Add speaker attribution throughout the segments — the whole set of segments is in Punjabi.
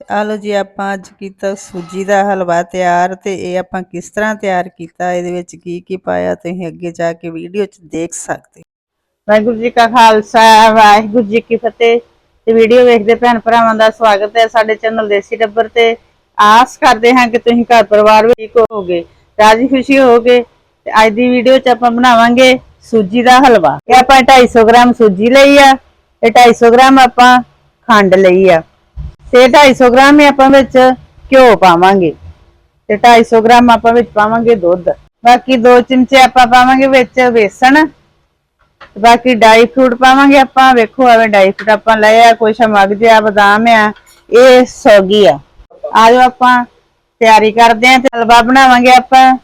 Speaker 1: ਆ ਲਓ ਜੀ, ਆਪਾਂ ਅੱਜ ਕੀਤਾ ਸੂਜੀ ਦਾ ਹਲਵਾ ਤਿਆਰ ਤੇ ਇਹ ਆਪਾਂ ਕਿਸ ਤਰ੍ਹਾਂ ਤਿਆਰ ਕੀਤਾ, ਇਹਦੇ ਵਿੱਚ ਕੀ ਕੀ ਪਾਇਆ, ਤੁਸੀਂ ਅੱਗੇ ਜਾ ਕੇ ਵੀਡੀਓ 'ਚ ਦੇਖ ਸਕਦੇ
Speaker 2: ਵਾਹਿਗੁਰੂ ਜੀ ਕਾ ਖਾਲਸਾ, ਵਾਹਿਗੁਰੂ ਜੀ ਕੀ ਫਤਿਹ। ਤੇ ਵੀਡੀਓ ਵੇਖਦੇ ਭੈਣ ਭਰਾਵਾਂ ਦਾ ਸਵਾਗਤ ਹੈ ਸਾਡੇ ਚੈਨਲ ਦੇਸੀ ਡੱਬਰ ਤੇ। ਆਸ ਕਰਦੇ ਹਾਂ ਕਿ ਤੁਸੀਂ ਘਰ ਪਰਿਵਾਰ ਵਿੱਚ ਠੀਕ ਹੋਗੇ ਰਾਜੀ ਖੁਸ਼ੀ ਹੋਗੇ ਤੇ ਅੱਜ ਦੀ ਵੀਡੀਓ 'ਚ ਆਪਾਂ ਬਣਾਵਾਂਗੇ ਸੂਜੀ ਦਾ ਹਲਵਾ। ਇਹ ਆਪਾਂ 250 ਗ੍ਰਾਮ ਸੂਜੀ ਲਈ ਆ ਤੇ 250 ਗ੍ਰਾਮ ਆਪਾਂ ਖੰਡ ਲਈ ਆ। ਤੇ 250 ਗ੍ਰਾਮ ਹੀ ਆਪਾਂ ਵਿੱਚ ਘਿਓ ਪਾਵਾਂਗੇ। ਤੇ 250 ਗ੍ਰਾਮ ਆਪਾਂ ਵਿੱਚ ਪਾਵਾਂਗੇ ਦੁੱਧ। ਬਾਕੀ 2 ਚਮਚੇ ਆਪਾਂ ਪਾਵਾਂਗੇ ਵਿੱਚ ਬੇਸਣ ਬਾਕੀ ਡਾਈ ਫਰੂਟ ਪਾਵਾਂਗੇ ਆਪਾਂ। ਵੇਖੋ ਐਵੇਂ ਡਾਈ ਫਰੂਟ ਆਪਾਂ ਲਏ ਆ ਕੁਛ ਮਗਜ ਆ ਬਦਾਮ ਆ, ਇਹ ਸੌਗੀ ਆ। ਆਜੋ ਆਪਾਂ ਤਿਆਰੀ ਕਰਦੇ ਆ ਤੇ ਹਲਵਾ ਬਣਾਵਾਂਗੇ ਆਪਾਂ।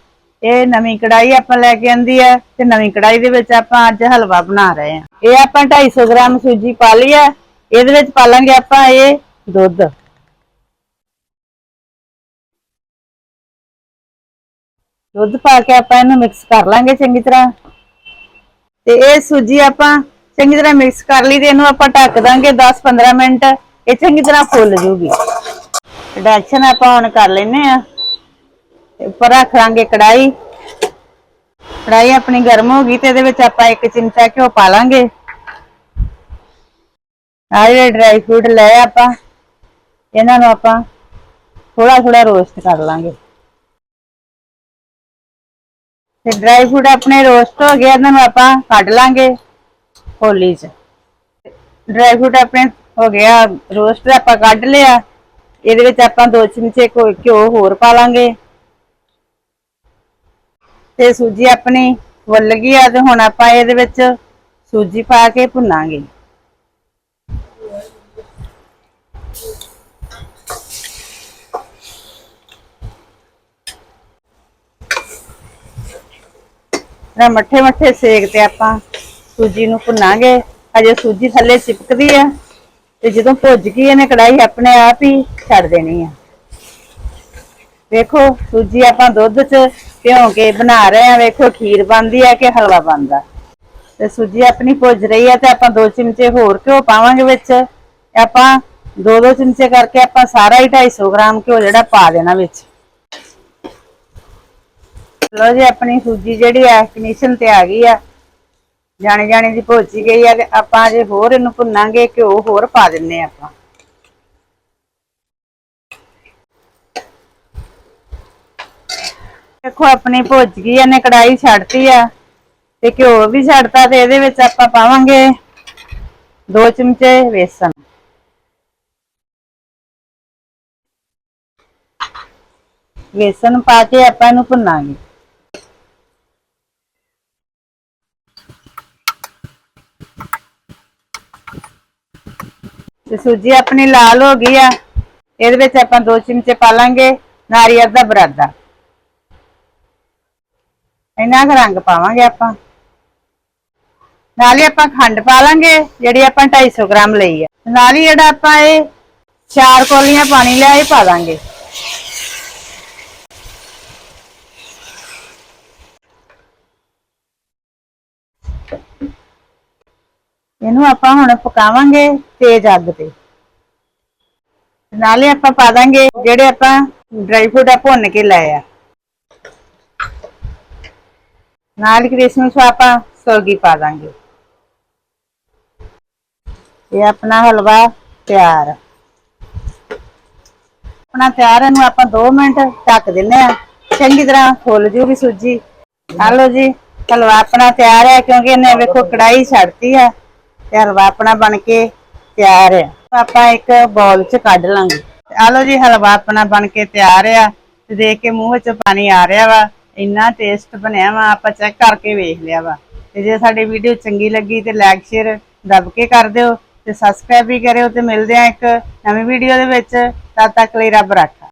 Speaker 2: ਇਹ ਨਵੀਂ ਕੜਾਈ ਆਪਾਂ ਲੈ ਕੇ ਆਂਦੀ ਆ ਤੇ ਨਵੀਂ ਕੜਾਈ ਦੇ ਵਿੱਚ ਆਪਾਂ ਅੱਜ ਹਲਵਾ ਬਣਾ ਰਹੇ ਆ। ਇਹ ਆਪਾਂ 250 ਗ੍ਰਾਮ ਸੂਜੀ ਪਾ ਲਈ ਆ। ਇਹਦੇ ਵਿੱਚ ਪਾ ਲਾਂਗੇ ਆਪਾਂ ਇਹ ਦੁੱਧ। ਦੁੱਧ ਪਾ ਕੇ ਆਪਾਂ ਇਹਨੂੰ ਮਿਕਸ ਕਰ ਲਾਂਗੇ ਚੰਗੀ ਤਰ੍ਹਾਂ। ਤੇ ਇਹ ਸੂਜੀ ਆਪਾਂ ਚੰਗੀ ਤਰ੍ਹਾਂ ਮਿਕਸ ਕਰ ਲਈ ਤੇ ਇਹਨੂੰ ਆਪਾਂ ਢੱਕ ਦਾਂਗੇ 10-15 ਮਿੰਟ। ਇਹ ਚੰਗੀ ਤਰ੍ਹਾਂ ਫੁੱਲ ਜੂਗੀ। ਡੈਕਸ਼ਨ ਆਪਾਂ ਔਨ ਕਰ ਲੈਨੇ ਆ ਉੱਪਰ ਰੱਖ ਲਾਂਗੇ ਕੜਾਈ ਕੜਾਈ ਆਪਣੀ ਗਰਮ ਹੋ ਗਈ ਤੇ ਇਹਦੇ ਵਿੱਚ ਆਪਾਂ ਇੱਕ ਚਮਚਾ ਘਿਓ ਪਾ ਲਾਂਗੇ। ਆਹ ਜਿਹੜੇ ਡਰਾਈ ਫਰੂਟ ਲਏ ਆਪਾਂ। ਇਹਨਾਂ ਨੂੰ ਆਪਾਂ ਥੋੜਾ ਥੋੜਾ ਰੋਸਟ ਕਰ ਲਾਂਗੇ। ਤੇ ਡਰਾਈ ਫਰੂਟ ਆਪਣੇ ਰੋਸਟ ਹੋ ਗਏ ਇਹਨਾਂ ਨੂੰ ਆਪਾਂ ਕੱਢ ਲਾਂਗੇ ਹੋਲੀ 'ਚ। ਡਰਾਈ ਫਰੂਟ ਆਪਣੇ ਹੋ ਗਿਆ, ਰੋਸਟ ਆਪਾਂ ਕੱਢ ਲਿਆ। ਇਹਦੇ ਵਿੱਚ ਆਪਾਂ ਦੋ ਚਮਚੇ ਘਿਓ ਘਿਓ ਹੋਰ ਪਾ ਲਾਂਗੇ। ਤੇ ਸੂਜੀ ਆਪਣੀ ਫੁੱਲ ਗਈ ਆ ਤੇ ਹੁਣ ਆਪਾਂ ਇਹਦੇ ਵਿੱਚ ਸੂਜੀ ਪਾ ਕੇ ਭੁੰਨਾਂਗੇ। ਨਾ ਮੱਠੇ ਮੱਠੇ ਸੇਕ ਤੇ ਆਪਾਂ ਸੂਜੀ ਨੂੰ ਭੁੰਨਾਂਗੇ। ਅਜੇ ਸੂਜੀ ਥੱਲੇ ਚਿਪਕਦੀ ਆ ਤੇ ਜਦੋਂ ਭੁੱਜ ਗਈ ਇਹਨੇ ਕੜਾਈ ਆਪਣੇ ਆਪ ਹੀ ਛੱਡ ਦੇਣੀ ਆ। ਵੇਖੋ, ਸੂਜੀ ਆਪਾਂ ਦੁੱਧ 'ਚ ਭਿਉਂ ਕੇ ਬਣਾ ਰਹੇ ਆ। ਵੇਖੋ, ਖੀਰ ਬਣਦੀ ਆ ਕਿ ਹਲਵਾ ਬਣਦਾ। ਤੇ ਸੂਜੀ ਆਪਣੀ ਭੁੱਜ ਰਹੀ ਆ ਤੇ ਆਪਾਂ ਦੋ ਚਮਚੇ ਹੋਰ ਘਿਓ ਪਾਵਾਂਗੇ ਵਿੱਚ। ਆਪਾਂ ਦੋ ਦੋ ਚਮਚੇ ਕਰਕੇ ਆਪਾਂ ਸਾਰਾ ਹੀ 250 ਗ੍ਰਾਮ ਘਿਓ ਜਿਹੜਾ ਪਾ ਦੇਣਾ ਵਿੱਚ। ਲੋ ਜੀ, ਆਪਣੀ ਸੂਜੀ ਜਿਹੜੀ ਆ ਫਿਨਿਸ਼ਨ ਤੇ ਆ ਗਈ ਆ। ਜਾਣੇ ਜਾਣੇ ਦੀ ਭੁੱਜ ਗਈ ਆ ਤੇ ਆਪਾਂ ਜੇ ਹੋਰ ਇਹਨੂੰ ਭੁੰਨਾਂਗੇ, ਘਿਓ ਹੋਰ ਪਾ ਦਿੰਨੇ ਆ ਆਪਾਂ। ਦੇਖੋ, ਆਪਣੀ ਭੁੱਜ ਗਈ ਇਹਨੇ ਕੜਾਈ ਛੱਡਤੀ ਆ ਤੇ ਘਿਓ ਵੀ ਛੱਡਤਾ ਤੇ ਇਹਦੇ ਵਿੱਚ ਆਪਾਂ ਪਾਵਾਂਗੇ ਦੋ ਚਮਚੇ ਵੇਸਣ। ਵੇਸਣ ਪਾ ਕੇ ਆਪਾਂ ਇਹਨੂੰ ਭੁੰਨਾਂਗੇ। ਤੇ ਸੂਜੀ ਆਪਣੀ ਲਾਲ ਹੋ ਗਈ ਆ। ਇਹਦੇ ਵਿੱਚ ਆਪਾਂ ਦੋ ਚਮਚੇ ਪਾ ਲਾਂਗੇ ਨਾਰੀਅਲ ਦਾ ਬਰਾਦਾ। ਇਹਨਾਂ ਦਾ ਰੰਗ ਪਾਵਾਂਗੇ ਆਪਾਂ। ਨਾਲ ਹੀ ਆਪਾਂ ਖੰਡ ਪਾ ਲਾਂਗੇ, ਜਿਹੜੀ ਆਪਾਂ 250 ਗ੍ਰਾਮ ਲਈ ਆ। ਨਾਲ ਹੀ ਜਿਹੜਾ ਆਪਾਂ ਇਹ ਚਾਰ ਕੋਲੀਆਂ ਪਾਣੀ ਲਿਆ, ਇਹ ਪਾ ਦਾਂਗੇ। ਇਹਨੂੰ ਆਪਾਂ ਹੁਣ ਪਕਾਵਾਂਗੇ ਤੇਜ਼ ਅੱਗ ਤੇ। ਨਾਲੇ ਆਪਾਂ ਪਾ ਦਾਂਗੇ ਜਿਹੜੇ ਆਪਾਂ ਡਰਾਈ ਫਰੂਟ ਆ ਭੁੰਨ ਕੇ ਲਏ ਆ। ਨਾਲ ਕਿਸਮਿਸ ਆਪਾਂ ਸੌਗੀ ਪਾ ਦਾਂਗੇ। ਇਹ ਆਪਣਾ ਹਲਵਾ ਤਿਆਰ। ਆਪਣਾ ਤਿਆਰ ਇਹਨੂੰ ਆਪਾਂ 2 ਮਿੰਟ ਢੱਕ ਦਿੰਨੇ ਆ। ਚੰਗੀ ਤਰ੍ਹਾਂ ਫੁੱਲ ਜੂਗੀ ਸੂਜੀ। ਆ ਲਓ ਜੀ, ਹਲਵਾ ਆਪਣਾ ਤਿਆਰ ਹੈ ਕਿਉਂਕਿ ਇਹਨੇ ਵੇਖੋ ਕੜਾਈ ਛੱਡਤੀ ਆ। ਤੇ ਹਲਵਾ ਆਪਣਾ ਬਣ ਕੇ ਤਿਆਰ ਆ। ਆਪਾਂ ਇੱਕ ਬੌਲ 'ਚ ਕੱਢ ਲਾਂਗੇ। ਆ ਲਓ ਜੀ, ਹਲਵਾ ਆਪਣਾ ਬਣ ਕੇ ਤਿਆਰ ਆ। ਤੇ ਦੇਖ ਕੇ ਮੂੰਹ 'ਚ ਪਾਣੀ ਆ ਰਿਹਾ ਵਾ। ਇੰਨਾ ਟੇਸਟ ਬਣਿਆ ਵਾ, ਆਪਾਂ ਚੈੱਕ ਕਰਕੇ ਵੇਖ ਲਿਆ ਵਾ। ਤੇ ਜੇ ਸਾਡੀ ਵੀਡੀਓ ਚੰਗੀ ਲੱਗੀ ਤੇ ਲਾਈਕ ਸ਼ੇਅਰ ਦਬ ਕੇ ਕਰ ਦਿਓ। ਤੇ ਸਬਸਕ੍ਰਾਈਬ ਵੀ ਕਰਿਓ ਤੇ ਮਿਲਦੇ ਆ ਇੱਕ ਨਵੀਂ ਵੀਡੀਓ ਦੇ ਵਿੱਚ। ਤਦ ਤੱਕ ਲਈ ਰੱਬ ਰਾਖਾ।